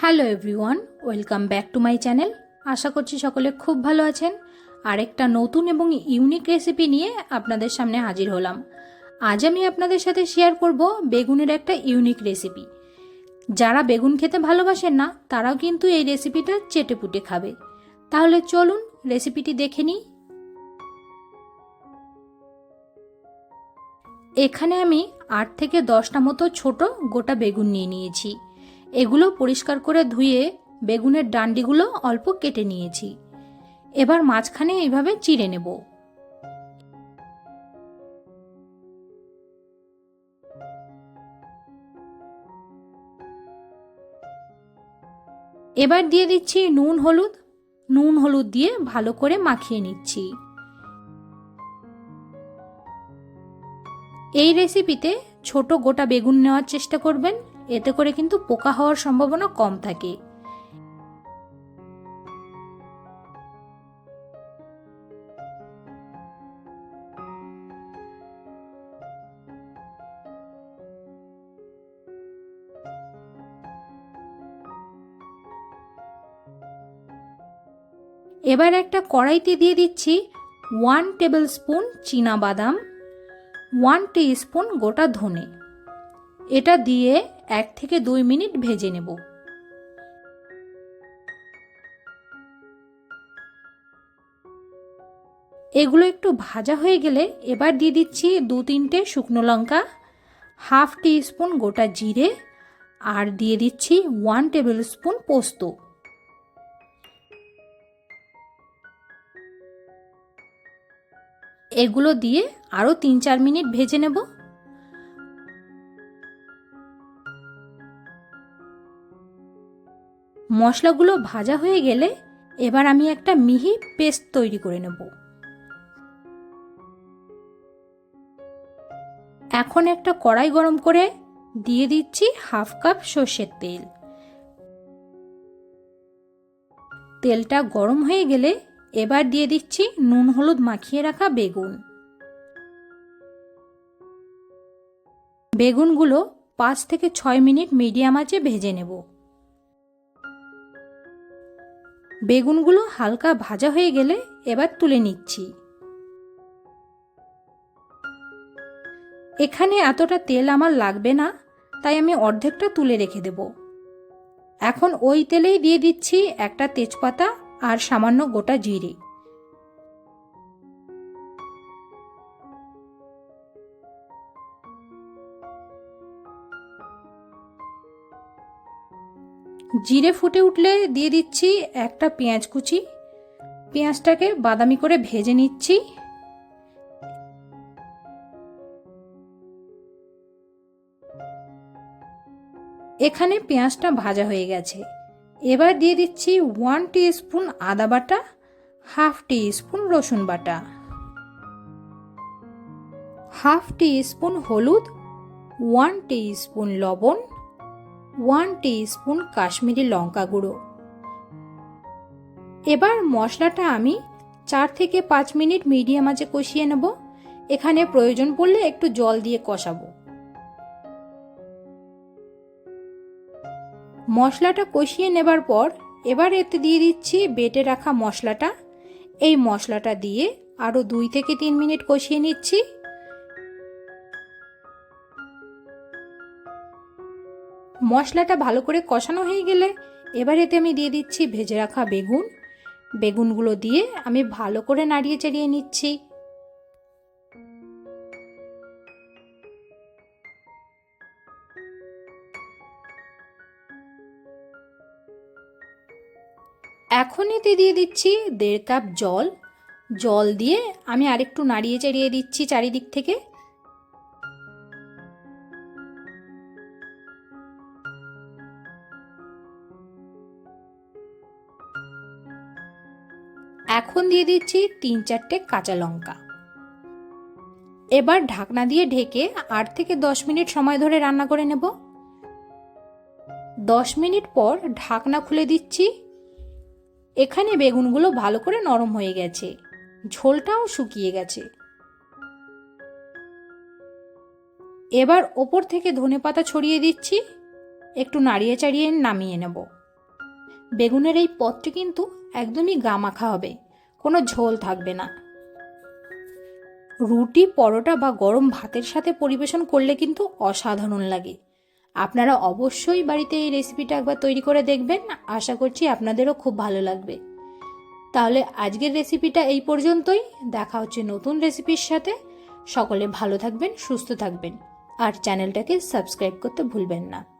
Hello everyone welcome back to my channel আশা করছি সকলে খুব ভালো আছেন। আরেকটা নতুন এবং ইউনিক রেসিপি নিয়ে আপনাদের সামনে হাজির হলাম। আজ আমি আপনাদের সাথে শেয়ার করব বেগুনের একটা ইউনিক রেসিপি যারা বেগুন খেতে ভালোবাসেন না, তারাও কিন্তু এই রেসিপিটা চেটে পুটে খাবে। তাহলে চলুন রেসিপিটি দেখে নিই। এখানে আমি আট থেকে দশটা মতো ছোট গোটা বেগুন নিয়ে নিয়েছি। এগুলো পরিষ্কার করে ধুয়ে বেগুনের ডান্ডিগুলো অল্প কেটে নিয়েছি। এবার মাঝখানে এইভাবে চিড়ে নেব। এবার দিয়ে দিচ্ছি নুন, হলুদ। নুন, হলুদ দিয়ে ভালো করে মাখিয়ে নিচ্ছি। এই রেসিপিতে ছোট গোটা বেগুন নেওয়ার চেষ্টা করবেন। এতে করে কিন্তু পোকা হওয়ার সম্ভাবনা কম থাকে। এবার একটা কড়াইতে দিয়ে দিচ্ছি ওয়ান টেবিল স্পুন বাদাম, ওয়ান স্পুন গোটা ধনে। এটা দিয়ে এক থেকে দুই মিনিট ভেজে নেব। এগুলো একটু ভাজা হয়ে গেলে এবার দিয়ে দিচ্ছি দু তিনটে শুকনো লঙ্কা, হাফ টি স্পুন গোটা জিরে, আর দিয়ে দিচ্ছি ওয়ান টেবিল স্পুন পোস্ত। এগুলো দিয়ে আরও তিন চার মিনিট ভেজে নেব। মশলাগুলো ভাজা হয়ে গেলে এবার আমি একটা মিহি পেস্ট তৈরি করে নেব। এখন একটা কড়াই গরম করে দিয়ে দিচ্ছি হাফ কাপ সর্ষের তেল। তেলটা গরম হয়ে গেলে এবার দিয়ে দিচ্ছি নুন হলুদ মাখিয়ে রাখা বেগুন। বেগুনগুলো পাঁচ থেকে ছয় মিনিট মিডিয়াম আঁচে ভেজে নেব। বেগুনগুলো হালকা ভাজা হয়ে গেলে এবার তুলে নিচ্ছি। এখানে এতটা তেল আমার লাগবে না, তাই আমি অর্ধেকটা তুলে রেখে দেব। এখন ওই তেলেই দিয়ে দিচ্ছি একটা তেজপাতা আর সামান্য গোটা জিরে। জিরে ফুটে উঠলে দিয়ে দিচ্ছি একটা পেঁয়াজ কুচি। পেঁয়াজটাকে বাদামি করে ভেজে নিচ্ছি। এখানে পেঁয়াজটা ভাজা হয়ে গেছে। এবার দিয়ে দিচ্ছি ওয়ান টি স্পুন আদা বাটা, হাফ টি স্পুন রসুন বাটা। হাফ টি স্পুন হলুদ, ওয়ান টি স্পুন লবণ ওয়ান স্পুন কাশ্মীরি লঙ্কা গুঁড়ো। এবার মশলাটা আমি চার থেকে পাঁচ মিনিট মিডিয়াম আঁচে কষিয়ে নেব। এখানে প্রয়োজন পড়লে একটু জল দিয়ে কষাবো। মশলাটা কষিয়ে নেবার পর এবার এতে দিয়ে দিচ্ছি বেটে রাখা মশলাটা। এই মশলাটা দিয়ে আরও দুই থেকে তিন মিনিট কষিয়ে নিচ্ছি। মশলাটা ভালো করে কষানো হয়ে গেলে এবার এতে আমি দিয়ে দিচ্ছি ভেজে রাখা বেগুন। বেগুনগুলো দিয়ে আমি ভালো করে নাড়িয়ে চাড়িয়ে নিচ্ছি। এখন এতে দিয়ে দিচ্ছি দেড় কাপ জল। জল দিয়ে আমি আরেকটু নাড়িয়ে চাড়িয়ে দিচ্ছি চারিদিক থেকে। এখন দিয়ে দিচ্ছি তিন চারটে কাঁচা লঙ্কা। এবার ঢাকনা দিয়ে ঢেকে আট থেকে দশ মিনিট সময় ধরে রান্না করে নেব। দশ মিনিট পর ঢাকনা খুলে দিচ্ছি। এখানে বেগুনগুলো ভালো করে নরম হয়ে গেছে। ঝোলটাও শুকিয়ে গেছে। এবার ওপর থেকে ধনে পাতা ছড়িয়ে দিচ্ছি। একটু নাড়িয়ে চাড়িয়ে নামিয়ে নেব। বেগুনের এই পদটি কিন্তু একদমই গা মাখা হবে, কোনো ঝোল থাকবে না। রুটি, পরোটা বা গরম ভাতের সাথে পরিবেশন করলে কিন্তু অসাধারণ লাগে। আপনারা অবশ্যই বাড়িতে এই রেসিপিটা একবার তৈরি করে দেখবেন, আশা করছি আপনাদেরও খুব ভালো লাগবে। তাহলে আজকের রেসিপিটা এই পর্যন্তই, দেখা হচ্ছে নতুন রেসিপির সাথে। সকলে ভালো থাকবেন, সুস্থ থাকবেন। আর চ্যানেলটাকে সাবস্ক্রাইব করতে ভুলবেন না।